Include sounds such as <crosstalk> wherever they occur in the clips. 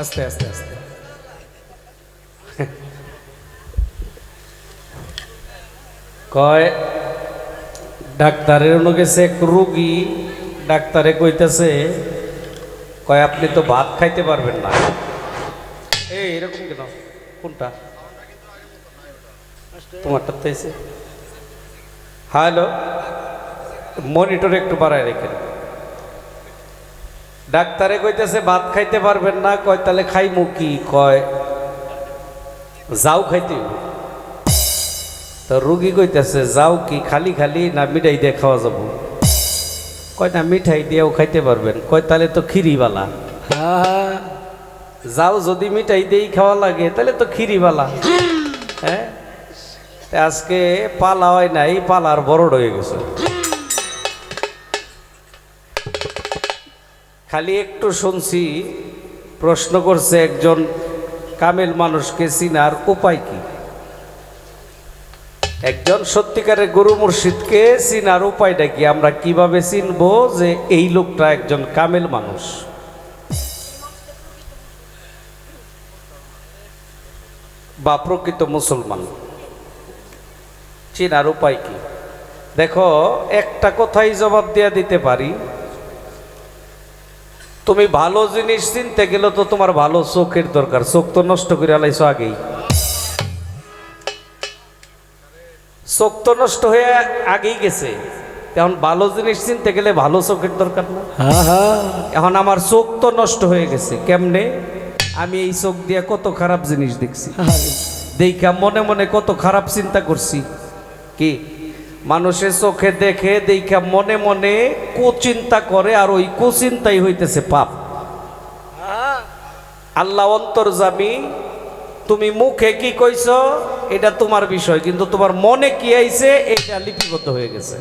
আস্তে আস্তে আস্তে। কয়, ডাক্তারের অন্য গেছে এক রুগী ডাক্তারে কইতেছে, কয়, আপনি তো ভাত খাইতে পারবেন না। এই, এরকম কেন? কোনটা? তোমারটা তো হ্যালো, মনিটর একটু বাড়ায় রেখেন ডাক্তারে কইতেছে, ভাত খাইতে পারবেন না। কয়, তাহলে খাইমু কি? কয়, যাও খাইতে। তো রুগী কইতেছে, যাও কি, খালি খালি না মিঠাই দিয়ে খাওয়া যাব? কয়, না মিঠাই দিয়েও খাইতে পারবেন। কয়, তাহলে তো খিরিবালা যাও যদি মিঠাই দিয়েই খাওয়া লাগে, তাহলে তো খিরিবালা হ্যাঁ? আজকে পালা হয় নাই, পালার বড় হয়ে গেছে। খালি একটু শুনছি, প্রশ্ন করছে একজন কামেল মানুষকে চিনার উপায় কি? একজন সত্যিকারের গুরু মুর্শিদকে চিনার উপায়টা কি? আমরা কীভাবে চিনবো যে এই লোকটা একজন কামেল মানুষ? বা প্রকৃত মুসলমান? চিনার উপায় কি? দেখো, একটা কথাই জবাব দেয়া দিতে পারি। তুমি ভালো জিনিস চিনতে গেলে তো তোমার ভালো চোখের দরকার। চোখ তো নষ্ট করে আলাইছো আগেই। চোখ তো নষ্ট হয়ে আগেই গেছে। এখন ভালো জিনিস চিনতে গেলে ভালো চোখের দরকার না। এখন আমার চোখ তো নষ্ট হয়ে গেছে। কেমনে? আমি এই চোখ দিয়ে কত খারাপ জিনিস দেখছি। দেখা মনে মনে কত খারাপ চিন্তা করছি। কি? মানুষের চোখে দেখে, দেখা মনে মনে কুচিন্তা করে আর ওই কুচিন্তাই হইতেছে পাপ। আল্লাহ অন্তর্জামী তুমি মুখে কি কইছ? এটা তোমার বিষয়, কিন্তু তোমার মনে কি আইছে? এটা লিপিবদ্ধ হয়ে গেছে।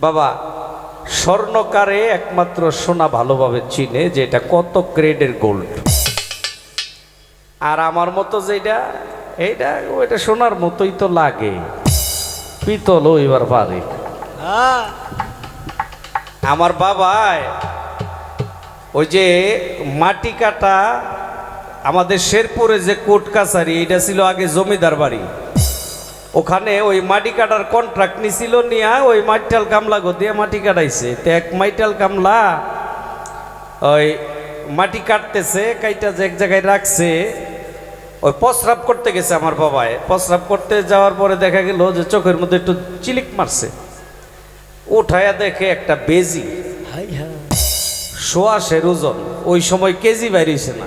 বাবা, স্বর্ণকারে একমাত্র সোনা ভালোভাবে চিনে যে এটা কত গ্রেডের গোল্ড। আর আমার মতো যেটা এইটা, ওইটা সোনার মতোই তো লাগে। পিতল এবার পারে আমার বাবায় ওই যে মাটি কাটা আমাদের শেরপুরে যে কোর্ট কাছারি, এটা ছিল আগে জমিদার বাড়ি। ওখানে ওই মাটি কাটার কন্ট্রাক্ট নিছিল, নিয়া ওই মাইটাল কামলা দিয়ে মাটি কাটাইছে। তো এক মাইটাল কামলা ওই মাটি কাটতেছে, কাইটা যে এক জায়গায় রাখছে ওই প্রস্রাব করতে গেছে আমার বাবায়। প্রস্রাব করতে যাওয়ার পরে দেখা গেল যে চোখের মধ্যে একটু চিলিক মারছে। উঠায়া দেখে একটা বেজি। সোয়াশের ওজন। ওই সময় কেজি বাইরেছে না।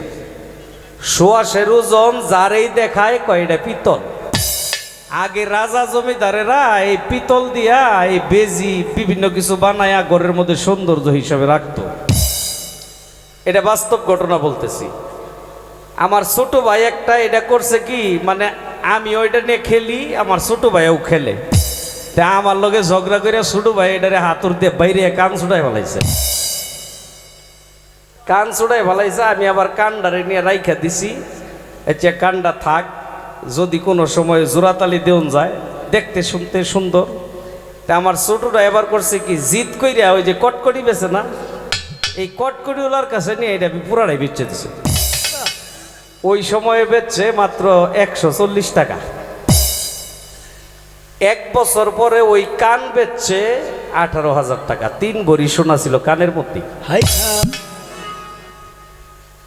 সোয়াশের ওজন যারেই দেখায় কয়টা পিতল। আগে রাজা জমিদারেরা এই পিতল দিয়া এই বেজি বিভিন্ন কিছু বানায়া ঘরের মধ্যে সৌন্দর্য হিসাবে রাখতো। এটা বাস্তব ঘটনা বলতেছি। আমার ছোট ভাই একটা, এটা করছে কি মানে আমি ওইটা নিয়ে খেলি, আমার ছোট ভাইও খেলে। তা আমার লগে ঝগড়া করে ছোট ভাই এটারে হাতুর দিয়ে বাইরে কান ছুটাই ফেলাইছে। কান ছুটাই ফেলাইছে, আমি আবার কান্ডারে নিয়ে রাইখা দিছি। যে কানডা থাক, যদি কোনো সময় জোড়াতালি দেউন যায়, দেখতে শুনতে সুন্দর। তা আমার ছোটটা এবার করছে কি, জিদ কইরা ওই যে কটকটি বেছে না, এই কটকটিওয়ালার কাছে নিয়ে এটা পুরাটাই বেচে দিছে। ওই সময়ে বেচছে মাত্র একশো চল্লিশ টাকা। এক বছর পরে ওই কান বেচছে আঠারো হাজার টাকা। তিন ভরি সোনা ছিল কানের মধ্যে।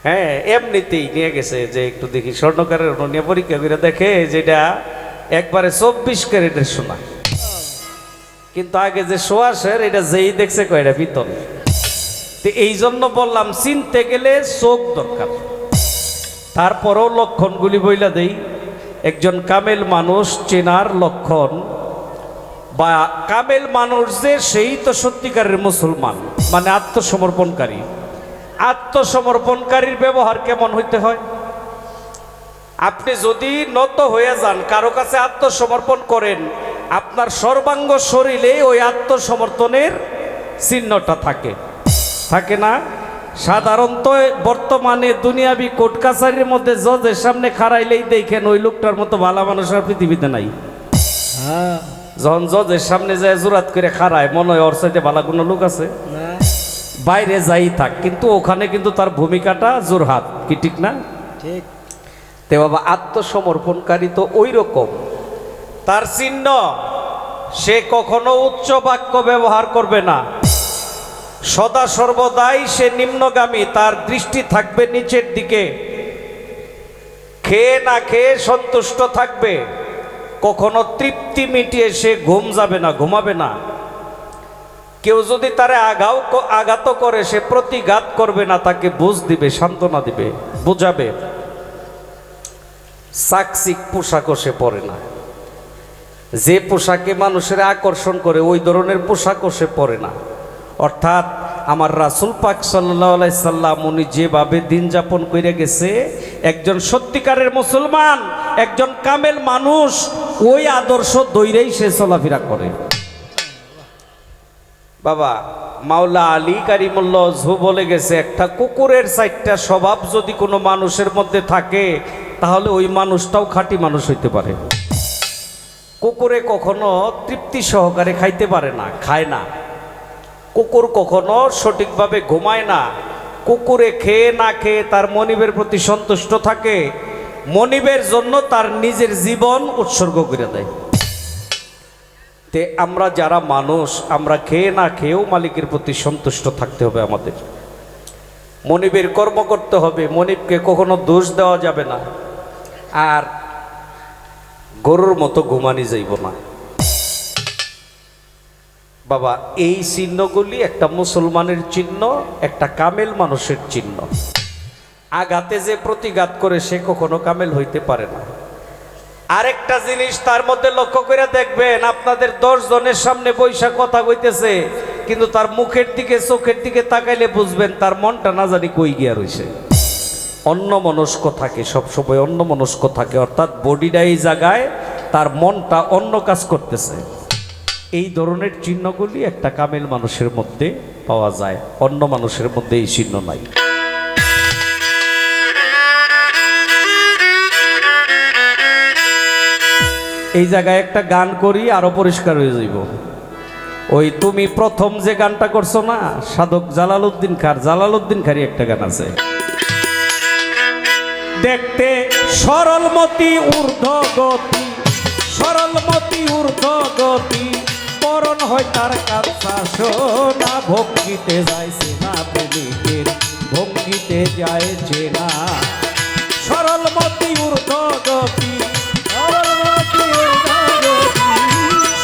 হ্যাঁ এমনিতেই নিয়ে গেছে যে একটু দেখি স্বর্ণকারের নিয়ে পরীক্ষা করে দেখে যেটা একবারে চব্বিশ ক্যারেটের সোনা। কিন্তু আগে যে সোয়াশের এটা যেই দেখছে কয়টা পিতল। তো এই জন্য বললাম চিনতে গেলে চোখ দরকার। তারপরও লক্ষণগুলি বইলা দেই। একজন কামেল মানুষ চেনার লক্ষণ বা কামেল মানুষ যে সেই তো সত্যিকারের মুসলমান মানে আত্মসমর্পণকারী। আত্মসমর্পণকারীর ব্যবহার কেমন হইতে হয়? আপনি যদি নত হয়ে যান, কারও কাছে আত্মসমর্পণ করেন, আপনার সর্বাঙ্গ শরীরে ওই আত্মসমর্পণের চিহ্নটা থাকে। থাকে না? সাধারণত বর্তমানে দুনিয়াবি কোর্ট কাছারির মধ্যে জজের সামনে খাড়াইলেই দেখেন ওই লোকটার মতো ভালো মানুষ আর পৃথিবীতে নাই। যখন জজের সামনে যায় জোরাত করে খাড়ায় মনে হয় ওর সাথে ভালো কোনো লোক আছে? বাইরে যাই থাক কিন্তু ওখানে কিন্তু তার ভূমিকাটা জোরহাত কি ঠিক না? ঠিক। তে বাবা আত্মসমর্পণকারী তো ওই রকম তার চিহ্ন সে কখনো উচ্চ বাক্য ব্যবহার করবে না। সদা সর্বদাই সে নিম্নগামী, তার দৃষ্টি থাকবে নিচের দিকে। খেয়ে না খেয়ে সন্তুষ্ট থাকবে। কখনো তৃপ্তি মিটিয়ে সে ঘুম যাবে না, ঘুমাবে না। কেউ যদি তারে আঘাও আঘাত করে, সে প্রতিঘাত করবে না, তাকে বুঝ দিবে, সান্ত্বনা দিবে, বুঝাবে। সাকসিক পোশাকও সে পরে না। যে পোশাকে মানুষের আকর্ষণ করে, ওই ধরনের পোশাকও সে পরে না। অর্থাৎ আমার রাসুল পাক সাল্লাহ সাল্লাম উনি যেভাবে দিন যাপন করে গেছে, একজন সত্যিকারের মুসলমান, একজন কামেল মানুষ, ওই আদর্শ দৈরেই সে চলাফেরা করে। বাবা, মাওলা আলী কারিমুল্লাহ জু বলে গেছে, একটা কুকুরের চারটা স্বভাব যদি কোনো মানুষের মধ্যে থাকে, তাহলে ওই মানুষটাও খাঁটি মানুষ হইতে পারে। কুকুরে কখনো তৃপ্তি সহকারে খাইতে পারে না, খায় না। কুকুর কখনো সঠিকভাবে ঘুমায় না। কুকুরে খেয়ে না খেয়ে তার মনিবের প্রতি সন্তুষ্ট থাকে। মনিবের জন্য তার নিজের জীবন উৎসর্গ করে দেয়। তে আমরা যারা মানুষ, আমরা খেয়ে না খেয়েও মালিকের প্রতি সন্তুষ্ট থাকতে হবে আমাদের। মনিবের কর্ম করতে হবে, মনিবকে কখনো দোষ দেওয়া যাবে না। আর গরুর মতো ঘুমানি যাইব না। বাবা, এই চিহ্নগুলি একটা মুসলমানের চিহ্ন, একটা কামেল মানুষের চিহ্ন। আঘাতে যে প্রতিঘাত করে সে কখনো কামেল হইতে পারে না। আরেকটা জিনিস তার মধ্যে লক্ষ্য করে দেখবেন, আপনাদের দশ জনের সামনে বৈশা কথা কইতেছে, কিন্তু তার মুখের দিকে, চোখের দিকে তাকাইলে বুঝবেন তার মনটা না জানি কই গিয়া রইছে। অন্য মনস্ক থাকে, সবসময় অন্য মনস্ক থাকে, অর্থাৎ বডিটা এই জায়গায় তার মনটা অন্য কাজ করতেছে। এই ধরনের চিহ্নগুলি একটা কামেল মানুষের মধ্যে পাওয়া যায়, অন্য মানুষের মধ্যে এই চিহ্ন নাই। এই জায়গায় একটা গান করি, আরও পরিষ্কার হয়ে যাইব। ওই তুমি প্রথম যে গানটা করছ না, সাধক জালালউদ্দিন খার, জালালউদ্দিন খারি একটা গান আছে। দেখতে সরলমতি ঊর্ধ্ব গতি সরলমতি ঊর্ধ্ব গতি পরন হয় তার কাছা। সোনা ভঙ্গিতে যাইছে না প্রেমিকের। ভঙ্গিতে যাইছে না সরলমতি ঊর্ধ্ব গতি। সরলমতি ঊর্ধ্ব গতি।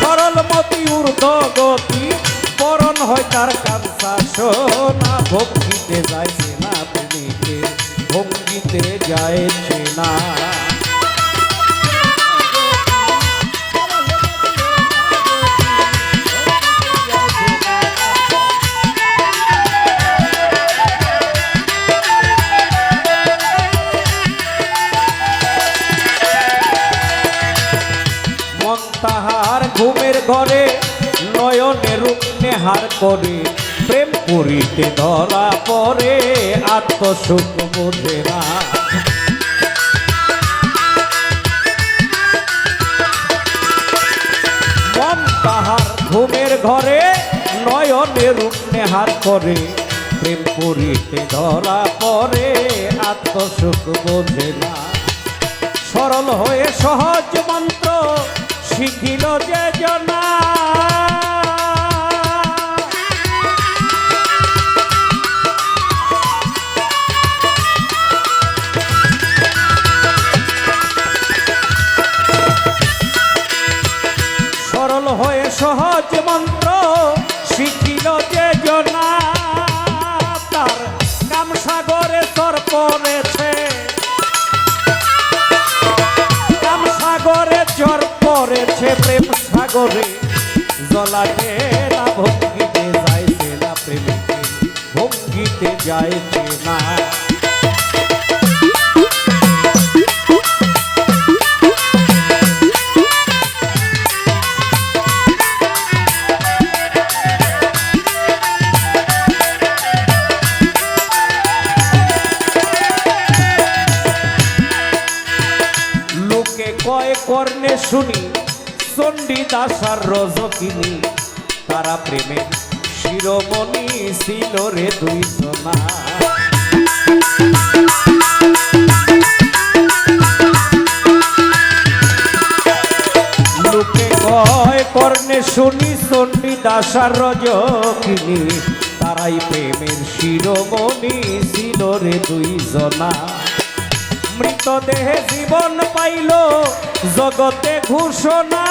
সরলমতি ঊর্ধ্ব গতি। পরন হয় তার কাঞ্চা সোনা ভঙ্গিতে যাইছে না প্রেমিকের। ভঙ্গিতে যাইছে না ঘরে, নয়নে রূপ নেহার করে, প্রেম পুরীতে ধরা পরে আত্মসুখ বোঝে না। মন তাহার ঘুমের ঘরে, নয়নে রূপ নেহার করে, প্রেম পুরীতে ধরা পরে আত্মসুখ বোঝে না। সরল হয়ে সহজ মন্ত্র শিখিল যে জনা। সরল হয়ে সহজ মন্ত্র শিখিল যে জনা। তার কাম সাগরে তর প্রেম সাগরে জলাটে না ভঙ্গিতে যাইছে না প্রেমিকে ভঙ্গিতে যাইছে না দাসার রজকিনী, তারা প্রেমে শিরোমণি ছিল রে দুই সোনা। লোকে কয়, কর্ণে শুনি চণ্ডী দাসার রজকিনী, তারাই প্রেমের শিরোমণি ছিল রে দুই জনা মৃতদেহে জীবন পাইল, জগতে ঘোষণা।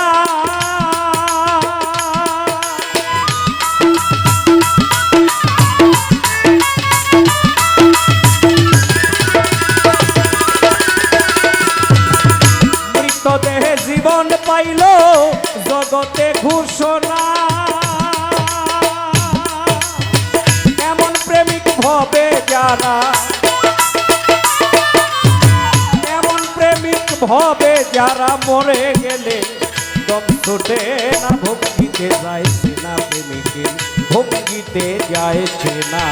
যারা মরে গেলে দম ছুটে না ভক্তিতে যাইছে না প্রেমিকের, ভঙ্গিতে যাইছে না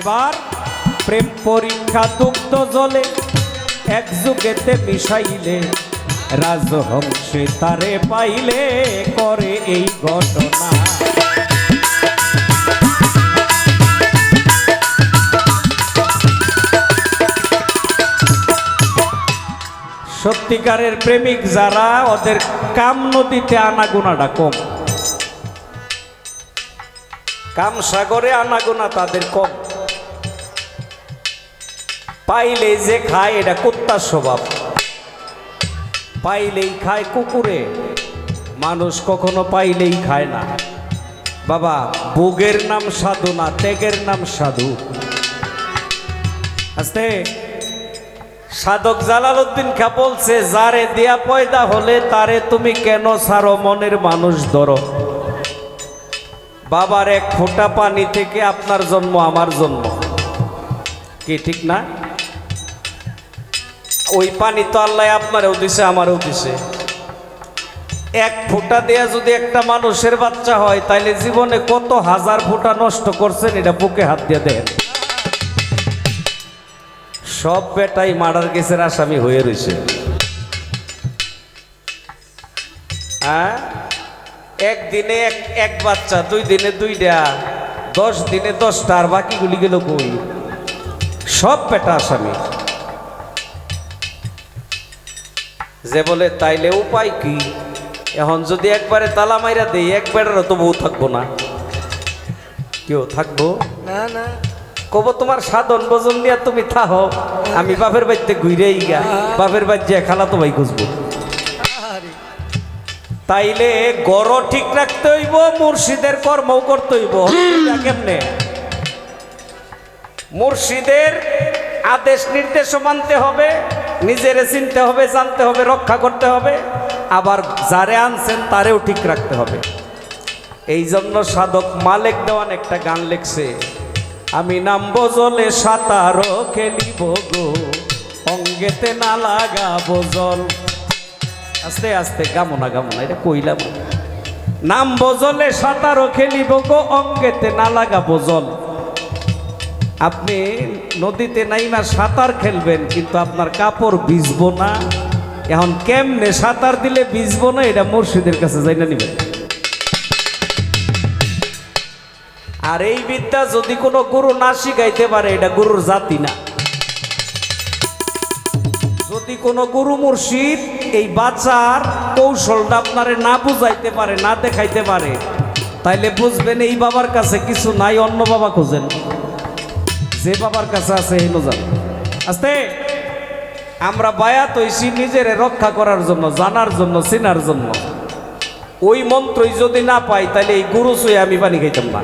এবার প্রেম পরীক্ষা দুগ্ধ জলে এক যুগেতে মিশাইলে, রাজহংসে তারে পাইলে করে এই ঘটনা। সত্যিকারের প্রেমিক যারা, ওদের কাম নদীতে আনাগোনাটা কম। কাম সাগরে আনাগোনা তাদের কম। পাইলেই যে খায়, এটা কুত্তার স্বভাব। পাইলেই খায় কুকুরে, মানুষ কখনো পাইলেই খায় না। বাবা ভোগের নাম সাধু না ত্যাগের নাম সাধু। আস্তে। সাধক জালালউদ্দিন খা বলছে, যারে দিয়া পয়দা হলে তারে তুমি কেন সারো মনের মানুষ ধরো? বাবার এক ফোঁটা পানি থেকে আপনার জন্ম, আমার জন্ম। কি, ঠিক না? ওই পানি তো আল্লাহ আপনারও দিছে, আমারও দিছে। এক ফোঁটা দেয়া যদি একটা মানুষের বাচ্চা হয়, তাইলে জীবনে কত হাজার ফোঁটা নষ্ট করছেন, এটা বুকে হাত দিয়ে দেন সব বেটাই মার্ডার কেসের আসামি হয়ে রয়েছে হ্যাঁ? একদিনে এক এক বাচ্চা, দুই দিনে দুইটা, দশ দিনে দশটা, আর বাকিগুলি গেল কই? সব বেটা আসামি। যে বলে তাইলে উপায় কি? এখন যদি একবারে তালা মাইরা দেই একবারেরও তো বউ থাকব না। কেউ থাকব? না না। কব তোমার সাধন ভোজন নিয়ে তুমি থাহো আমি বাপের বাড়িতে ঘুরেই গা বাপের বাড়ি যে খালা তো ভাই খুঁজবো। তাইলে গড় ঠিক রাখতে হইব মুর্শিদের কর্মও করতে হইব। কেমনে? মুর্শিদের আদেশ নির্দেশও মানতে হবে নিজেরে চিনতে হবে, জানতে হবে, রক্ষা করতে হবে। আবার যারে আনছেন তারেও ঠিক রাখতে হবে। এই জন্য সাধক মালেক দেওয়ান একটা গান লেখছে, আমি নামবো জলে সাঁতারও খেলিব গো, অঙ্গেতে না লাগাবো জল। আস্তে আস্তে, গামনা গামনা, এটা কইলাম। নাম বজলে সাঁতারও খেলিব গো, অঙ্গেতে না লাগাবো জল। আপনি নদীতে নাইমা সাঁতার খেলবেন, কিন্তু আপনার কাপড় ভিজবো না। এখন কেমনে সাঁতার দিলে ভিজবো না, এটা মুর্শিদের কাছে যাই না নিবেন আর এই বিদ্যা যদি কোনো গুরু না শিখাইতে পারে, এটা গুরুর জাতি না। যদি কোনো গুরু মুর্শিদ এই বাচ্চার কৌশলটা আপনারে না বুঝাইতে পারে, না দেখাইতে পারে, তাইলে বুঝবেন এই বাবার কাছে কিছু নাই, অন্য বাবা খোঁজেন। যে বাবার কাছে আছে হেন যান আস্তে। আমরা বায়াত হইছি নিজের রক্ষা করার জন্য জানার জন্য চেনার জন্য। ওই মন্ত্রই যদি না পাই তাহলে এই গুরু শুয়ে আমি পানি খাইতাম না।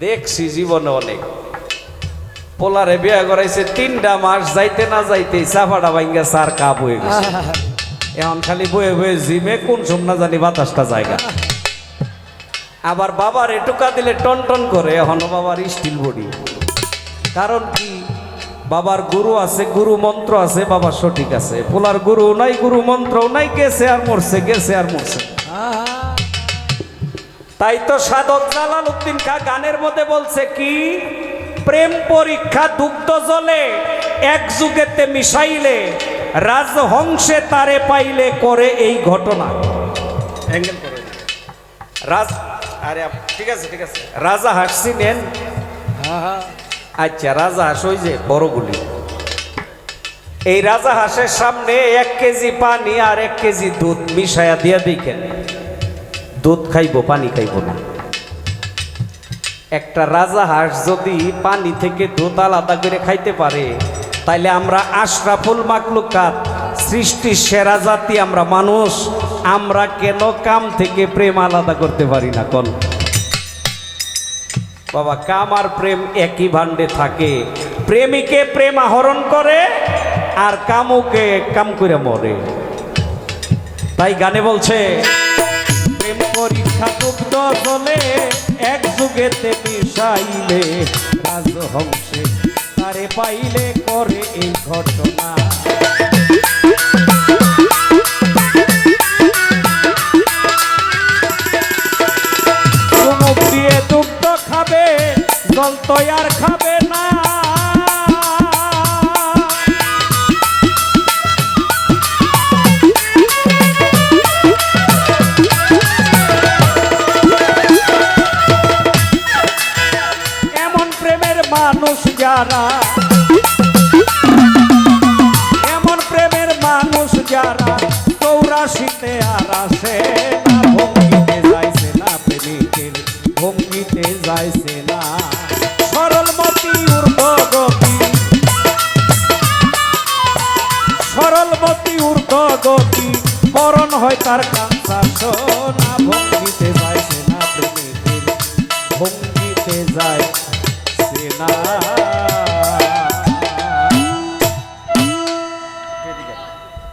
দেখছি জীবনে অনেক। পোলারে বিয়া করাইছে তিনটা মাস যাইতে না যাইতে চাপাটা ভাঙ্গা সার কাপ হয়ে গেছে। <laughs> এখন খালি বয়ে বয়ে জিমে কোন সম না জানি বাতাসটা জায়গা। আবার বাবার এটুকা দিলে টন টন করে এখন বাবার স্টিল বডি কারণ কি? বাবার গুরু আছে গুরু মন্ত্র আছে বাবা সঠিক আছে। পোলার গুরু নাই গুরু মন্ত্র নাই গেছে আর মরছে গেছে আর মরছে। তাই তো সাধক জালাল উদ্দিন খা গানের মধ্যে বলছে কি? প্রেম পরীক্ষা দুগ্ধ জলে এক যুগেতে মিশাইলে রাজহংসে তারে পাইলে করে এই ঘটনা। রাজ আরে ঠিক আছে ঠিক আছে। রাজা হাসছি, নেন। আহা আচ্ছা রাজা হাঁস, ওই যে বড়গুলি এই রাজা হাঁসের সামনে এক কেজি পানি আর এক কেজি দুধ মিশায়া দিয়া দেখেন দুধ খাইবো, পানি খাইবো না। একটা রাজা হাঁস যদি পানি থেকে দুধ আলাদা করে খাইতে পারে, তাইলে আমরা আশরাফুল মাকলুকাত সৃষ্টির সেরা জাতি আমরা মানুষ। আমরা কেন কাম থেকে প্রেম আলাদা করতে পারি না কোন বাবা, কাম আর প্রেম একই ভাণ্ডে থাকে। প্রেমিকে প্রেম আহরণ করে, আর কামুকে কাম করে মরে। তাই গানে বলছে, প্রেম পরীক্ষা দুগ্ধ জলে এক যুগেতে মিশাইলে রাজহংসে তারে পাইলে করে এই ঘটনা।